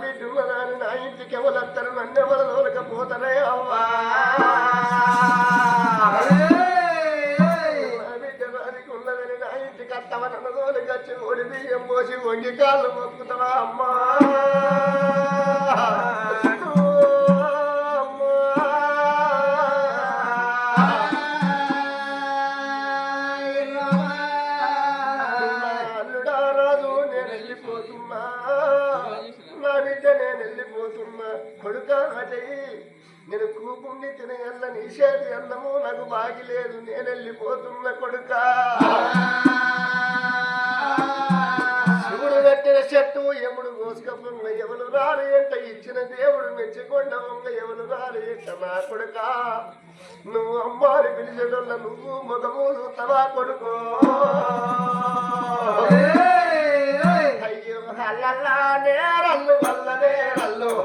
బిడ్డ ఉన్నదాని నా ఇంటికి ఎవరత్తరు నన్ను ఎవరు తోలకపోతారే అవ్వా. ఉన్నదని నా ఇంటికి అత్తవ నన్ను తోలుకొచ్చి ఓడి బియ్యం పోసి వంగి కాళ్ళు మొక్కుతావా అమ్మా? అల్లుడా రాజు నేను వెళ్ళిపోతున్నా. నేను వెళ్ళిపోతున్నా. కొడుక అజయ్ నేను కూపుణ్ణి తినగల నిషేధి అన్నము నాకు బాగి లేదు నేను వెళ్ళిపోతున్న కొడుక. శివుడు కట్టిన చెట్టు ఎముడు కోసుకపోంగ ఎవరు రారు ఎంట ఇచ్చిన దేవుడు మెచ్చుకొండ వంగ ఎవరు రారు ఎంట నా కొడుక. నువ్వు అమ్మారి పిలిచడల్ల నువ్వు మగమూలు తవా కొడుకో.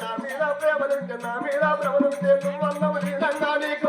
నా మీద ప్రభుత్వం నా మీద భ్రమలుంటే నీకు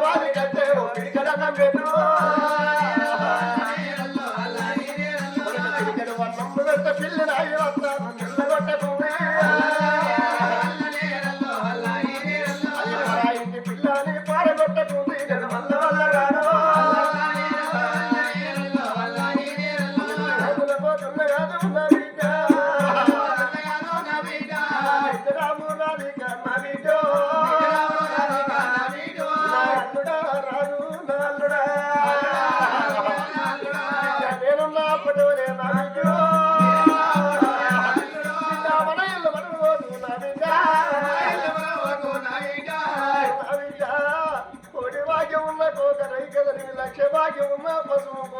కోటి భాగ్యం ఉన్న కోక రైకదని లక్ష భాగ్యం ఉన్న పశువు కొనాలి బిడ్డ